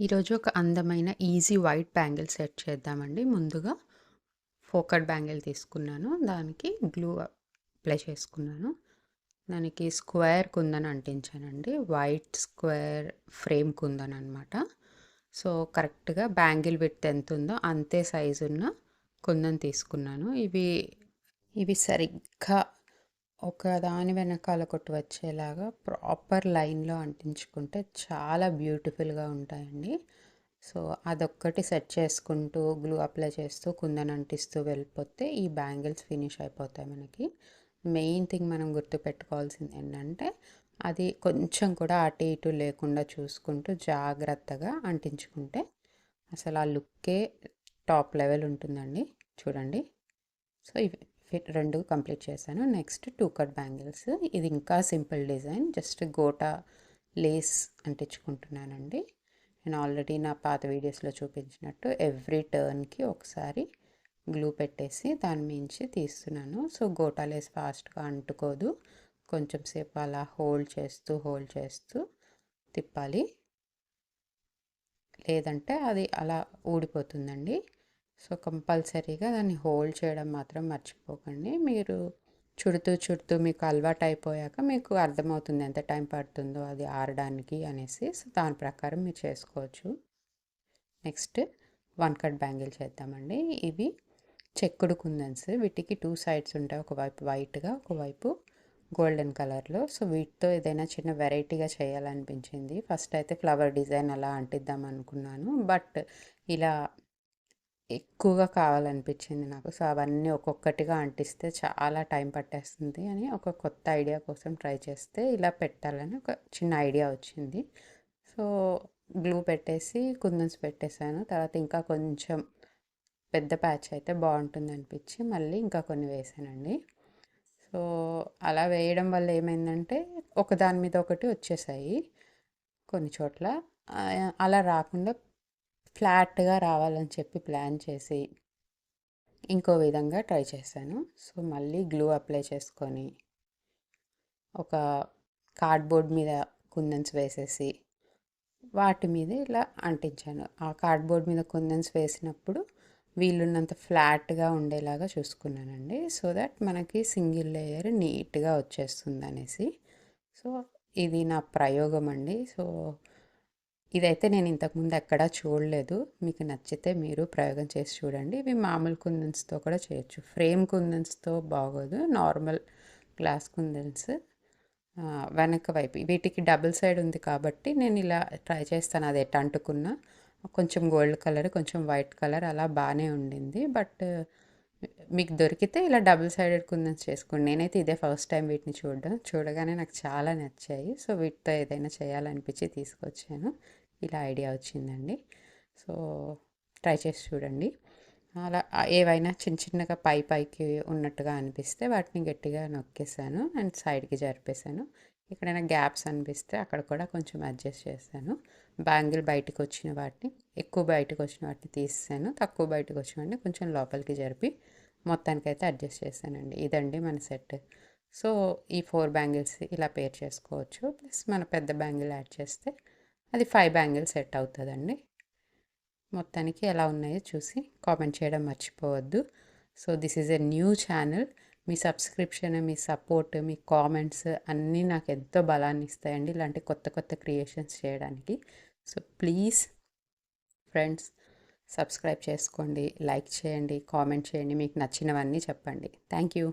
ఈరోజు ఒక అందమైన ఈజీ వైట్ బ్యాంగిల్ సెట్ చేద్దామండి. ముందుగా ఫోకట్ బ్యాంగిల్ తీసుకున్నాను. దానికి గ్లూ అప్లై చేసుకున్నాను. దానికి స్క్వేర్ కుందని అంటించానండి. వైట్ స్క్వేర్ ఫ్రేమ్ కుందని అనమాట సో కరెక్ట్గా బ్యాంగిల్ విత్ ఎంత ఉందో అంతే సైజు ఉన్న కుందని తీసుకున్నాను. ఇవి ఇవి సరిగ్గా ఒక దాని వెనకాల ఒకటి వచ్చేలాగా ప్రాపర్ లైన్లో అంటించుకుంటే చాలా బ్యూటిఫుల్గా ఉంటాయండి. సో అదొక్కటి సెట్ చేసుకుంటూ గ్లూ అప్లై చేస్తూ కుందని అంటిస్తూ వెళ్ళిపోతే ఈ బ్యాంగిల్స్ ఫినిష్ అయిపోతాయి మనకి. మెయిన్ థింగ్ మనం గుర్తుపెట్టుకోవాల్సింది ఏంటంటే అది కొంచెం కూడా అటు ఇటు లేకుండా చూసుకుంటూ జాగ్రత్తగా అంటించుకుంటే అసలు ఆ లుక్కే టాప్ లెవెల్ ఉంటుందండి. చూడండి. సో ఇవి ఫిట్ రెండు కంప్లీట్ చేశాను. Next two cut bangles. ఇది ఇంకా simple design. Just gota lace అంటించుకుంటున్నానండి. నేను ఆల్రెడీ నా పాత వీడియోస్లో చూపించినట్టు ఎవ్రీ టర్న్కి ఒకసారి గ్లూ పెట్టేసి దాని మించి తీస్తున్నాను. సో గోటా లేస్ ఫాస్ట్గా అంటుకోదు. కొంచెం సేపు అలా హోల్డ్ చేస్తూ హోల్డ్ చేస్తూ తిప్పాలి. లేదంటే అది అలా ఊడిపోతుందండి. సో కంపల్సరీగా దాన్ని హోల్డ్ చేయడం మాత్రం మర్చిపోకండి. మీరు చుడుతూ చుడుతూ మీకు అలవాటు అయిపోయాక మీకు అర్థమవుతుంది ఎంత టైం పడుతుందో అది ఆరడానికి అనేసి. సో దాని ప్రకారం మీరు చేసుకోవచ్చు. నెక్స్ట్ వన్ కట్ బ్యాంగిల్ చేద్దామండి. ఇవి చెక్కుడు కుందన్స్. వీటికి టూ సైడ్స్ ఉంటాయి. ఒకవైపు వైట్గా ఒకవైపు గోల్డెన్ కలర్లో. సో వీటితో ఏదైనా చిన్న వెరైటీగా చేయాలనిపించింది. ఫస్ట్ అయితే ఫ్లవర్ డిజైన్ అలా అంటిద్దాం అనుకున్నాను. బట్ ఇలా ఎక్కువగా కావాలనిపించింది నాకు. సో అవన్నీ ఒక్కొక్కటిగా అంటిస్తే చాలా టైం పట్టేస్తుంది అని ఒక కొత్త ఐడియా కోసం ట్రై చేస్తే ఇలా పెట్టాలని ఒక చిన్న ఐడియా వచ్చింది. సో గ్లూ పెట్టేసి కుందన్స్ పెట్టేశాను. తర్వాత ఇంకా కొంచెం పెద్ద ప్యాచ్ అయితే బాగుంటుంది అనిపించి మళ్ళీ ఇంకా కొన్ని వేసానండి. సో అలా వేయడం వల్ల ఏమైందంటే ఒకదాని మీద ఒకటి వచ్చేసాయి కొన్ని చోట్ల. అలా రాకుండా ఫ్లాట్గా రావాలని చెప్పి ప్లాన్ చేసి ఇంకో విధంగా ట్రై చేశాను. సో మళ్ళీ గ్లూ అప్లై చేసుకొని ఒక కార్డ్బోర్డ్ మీద కుందన్స్ వేసేసి వాటి మీద ఇలా అంటించాను. ఆ కార్డ్బోర్డ్ మీద కుందన్స్ వేసినప్పుడు వీలున్నంత ఫ్లాట్గా ఉండేలాగా చూసుకున్నానండి. సో దట్ మనకి సింగిల్ లేయర్ నీట్గా వచ్చేస్తుంది అనేసి సో ఇది నా ప్రయోగం అండి సో ఇదైతే నేను ఇంతకుముందు ఎక్కడా చూడలేదు. మీకు నచ్చితే మీరు ప్రయోగం చేసి చూడండి. ఇవి మామూలు కుందన్స్తో కూడా చేయొచ్చు. ఫ్రేమ్ కుందన్స్తో బాగోదు. నార్మల్ గ్లాస్ కుందన్స్ వెనక వైపు. వీటికి డబుల్ సైడ్ ఉంది కాబట్టి నేను ఇలా ట్రై చేస్తాను. అది ఎట్ అంటుకున్నా. కొంచెం గోల్డ్ కలర్ కొంచెం వైట్ కలర్ అలా బాగానే ఉండింది. బట్ మీకు దొరికితే ఇలా డబుల్ సైడెడ్ కుందన్స్ చేసుకోండి. నేనైతే ఇదే ఫస్ట్ టైం వీటిని చూడడం. చూడగానే నాకు చాలా నచ్చాయి. సో వీటితో ఏదైనా చేయాలనిపించి తీసుకొచ్చాను. ఇలా ఐడియా వచ్చిందండి. సో ట్రై చేసి చూడండి. అలా ఏవైనా చిన్న చిన్నగా పై పైకి ఉన్నట్టుగా అనిపిస్తే వాటిని గట్టిగా నొక్కేసాను. అండ్ సైడ్కి జరిపేశాను ఎక్కడైనా గ్యాప్స్ అనిపిస్తే అక్కడ కూడా కొంచెం అడ్జస్ట్ చేశాను బ్యాంగిల్ బయటకు వచ్చిన వాటిని ఎక్కువ బయటకు వచ్చిన వాటిని తీసాను తక్కువ బయటకు వచ్చిన వాటిని కొంచెం లోపలికి జరిపి మొత్తానికైతే అడ్జస్ట్ చేశానండి. ఇదండి మన సెట్. సో ఈ ఫోర్ బ్యాంగిల్స్ ఇలా పేర్ చేసుకోవచ్చు. ప్లస్ మన పెద్ద బ్యాంగిల్ యాడ్ చేస్తే అది ఫైవ్ బ్యాంగిల్ సెట్ అవుతుందండి. మొత్తానికి ఎలా ఉన్నాయో చూసి కామెంట్ చేయడం మర్చిపోవద్దు. So this is a new channel. Me subscription మీ సపోర్ట్ మీ కామెంట్స్ అన్నీ నాకు ఎంతో బలాన్ని ఇస్తాయండి ఇలాంటి కొత్త కొత్త క్రియేషన్స్ చేయడానికి. సో ప్లీజ్ ఫ్రెండ్స్ సబ్స్క్రైబ్ చేసుకోండి లైక్ చేయండి కామెంట్ చేయండి మీకు నచ్చినవన్నీ చెప్పండి. Thank you